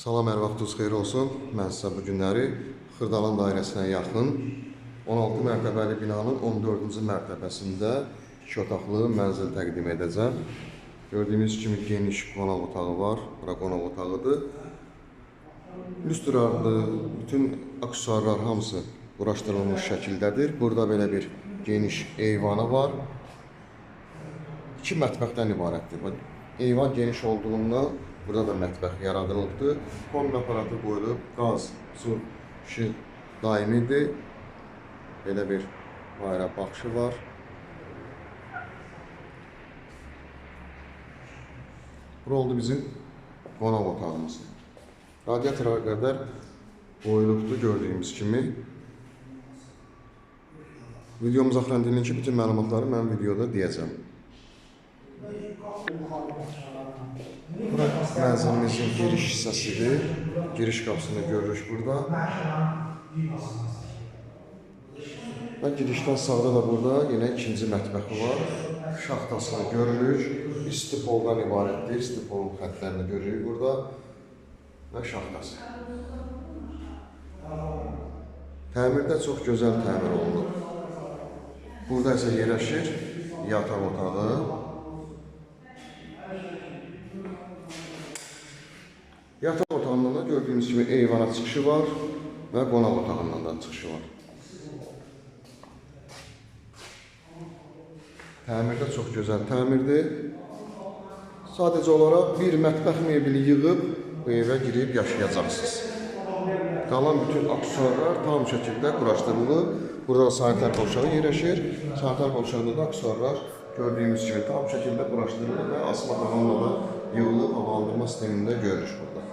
Salam, hər vaxtınız xeyir olsun. Mən sizə bu günləri Xırdalan dairəsinə yaxın 16 mərtəbəli binanın 14-cü mərtəbəsində iki otaqlı mənzil təqdim edəcəm. Gördüyünüz kimi geniş qonaq otağı var. Bura qonaq otağıdır. Lüstradır, bütün aksesuarlar hamısı quraşdırılmış şəkildədir. Burada belə bir geniş eyvanı var. İki mətbəxdən ibarətdir. Eyvan geniş olduğundan burada da mətbəx yaradılıbdır. Kombi aparatı qoyulub, qaz, su, işıq daimidir. Belə bir bayra baxışı var. Bura oldu bizim qonaq otağımız. Radiatora qədər qoyulubdur gördüyümüz kimi. Videomuz axırında ki, bütün məlumatları mən videoda deyəcəm. Mənzilimizin giriş hissəsidir. Giriş qapısını görürük burada. Və girişdən sağda da burada yenə ikinci mətbəxi var. Şaxtasını görürük. İstipoldan ibarətdir. İstipol xəttlərini görürük burada. Və şaxtası. Təmirdə çox gözəl təmir olunub. Burada isə yerləşir yataq otağı. Yataq otağından da gördüyünüz kimi eyvana çıxışı var və qonaq otağından da çıxışı var. Təmirdə çox gözəl təmirdir. Sadəcə olaraq bir mətbəx mebeli yığıb bu evə girib yaşayacaqsınız. Qalan bütün aksesuarlar tam şəkildə quraşdırılıb. Burada sanitar qovşağı yerləşir. Sanitar qovşağında da aksesuarlar gördüyümüz kimi tam şəkildə quraşdırılıb və asma tavanla da yığılıb havalandırma sistemində görürük burada.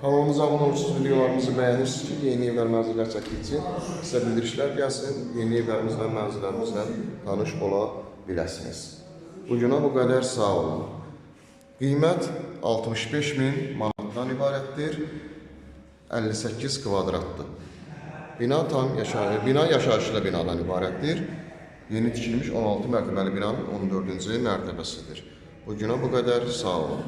Kanalımıza abunə olursunuz, videolarımızı bəyənirsiniz ki, yeni evlər mənzillər çəkdiyi üçün sizə bildirişlər gəlsin, yeni evlərimizlə, mənzillərimizlə tanış ola biləsiniz. Bugünə bu qədər sağ olun. Qiymət 65 min manatdan ibarətdir. 58 kvadratdır. Bina tam yaşayış, bina yaşayışlı binadan ibarətdir. Yeni tikilmiş 16 mərtəbəli binanın 14-cü mərtəbəsidir. Bugünə bu qədər sağ olun.